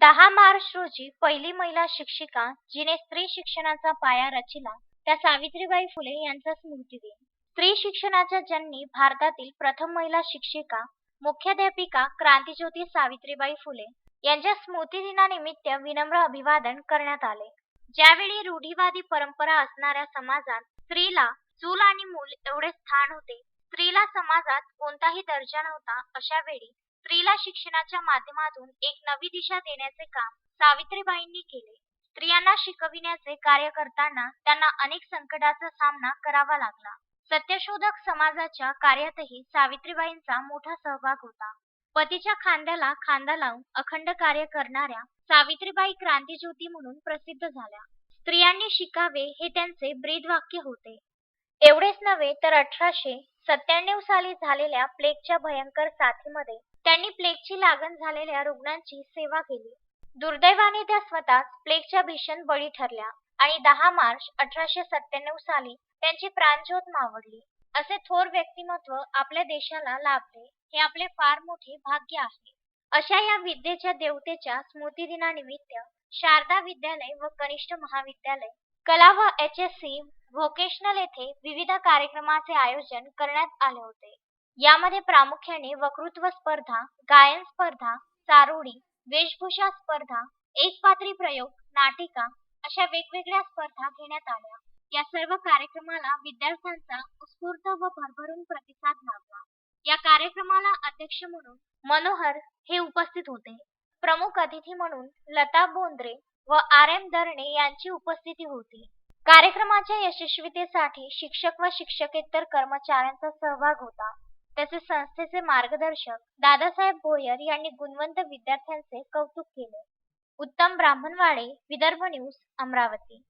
दहा मार्च रोजी पहिली महिला शिक्षिका जिने स्त्री शिक्षणाचा पाया रचिला त्या सावित्रीबाई फुले यांचा स्मृती दिन. स्त्री शिक्षणाच्या जननी भारतातील प्रथम महिला शिक्षिका मुख्याध्यापिका क्रांतीज्योती सावित्रीबाई फुले यांच्या स्मृतिदिनानिमित्त विनम्र अभिवादन करण्यात आले. ज्यावेळी रूढीवादी परंपरा असणाऱ्या समाजात स्त्रीला चूल आणि मूल एवढे स्थान होते स्त्रीला समाजात कोणताही दर्जा नव्हता अशा वेळी स्त्रीला शिक्षणाच्या माध्यमातून एक नवी दिशा देण्याचे काम सावित्रीबाईंनी केले. स्त्रियांना शिकविण्याचे कार्य करताना त्यांना अनेक संकटाचा सामना करावा लागला. सत्यशोधक समाजाच्या कार्यातही सावित्रीबाईंचा मोठा सहभाग होता. पतीच्या खांद्याला खांदा लावून अखंड कार्य करणाऱ्या सावित्रीबाई क्रांतीज्योती म्हणून प्रसिद्ध झाल्या. स्त्रियांनी शिकावे हे त्यांचे ब्रीदवाक्य होते. एवढेच नव्हे तर अठराशे सत्त्याण्णव साली झालेल्या प्लेगच्या भयंकर साथीमध्ये त्यांनी प्लेगची लागण झालेल्या रुग्णांची सेवा केली. दुर्दैवाने त्या स्वतःच प्लेगच्या भीषण बळी ठरल्या आणि दहा मार्च अठराशे सत्त्याण्णव साली त्यांची प्राणज्योत मावळली असे थोर व्यक्तिमत्व आपल्या देशाला लाभले हे आपले फार मोठे भाग्य आहे. अशा या विद्येच्या देवतेच्या स्मृतिदिनानिमित्त शारदा विद्यालय व कनिष्ठ महाविद्यालय कला व एच एस सी व्होकेशनल येथे विविध कार्यक्रमाचे आयोजन करण्यात आले होते. यामध्ये प्रामुख्याने वक्तृत्व स्पर्धा गायन स्पर्धा चारोळी वेशभूषा स्पर्धा एकपात्री प्रयोग नाटिका अशा वेगवेगळ्या स्पर्धा घेण्यात आल्या. या सर्व कार्यक्रमाला विद्यार्थ्यांचा उत्स्फूर्त व भरभरून प्रतिसाद लाभला. या कार्यक्रमाला अध्यक्ष म्हणून मनोहर हे उपस्थित होते. प्रमुख अतिथी म्हणून लता बोंद्रे व आर एम दरणे यांची उपस्थिती होती. कार्यक्रमाच्या यशस्वीतेसाठी शिक्षक व शिक्षकेतर कर्मचाऱ्यांचा सहभाग होता. तसेच संस्थेचे मार्गदर्शक दादासाहेब भोयर यांनी गुणवंत विद्यार्थ्यांचे कौतुक केले. उत्तम ब्राह्मणवाडे विदर्भ न्यूज अमरावती.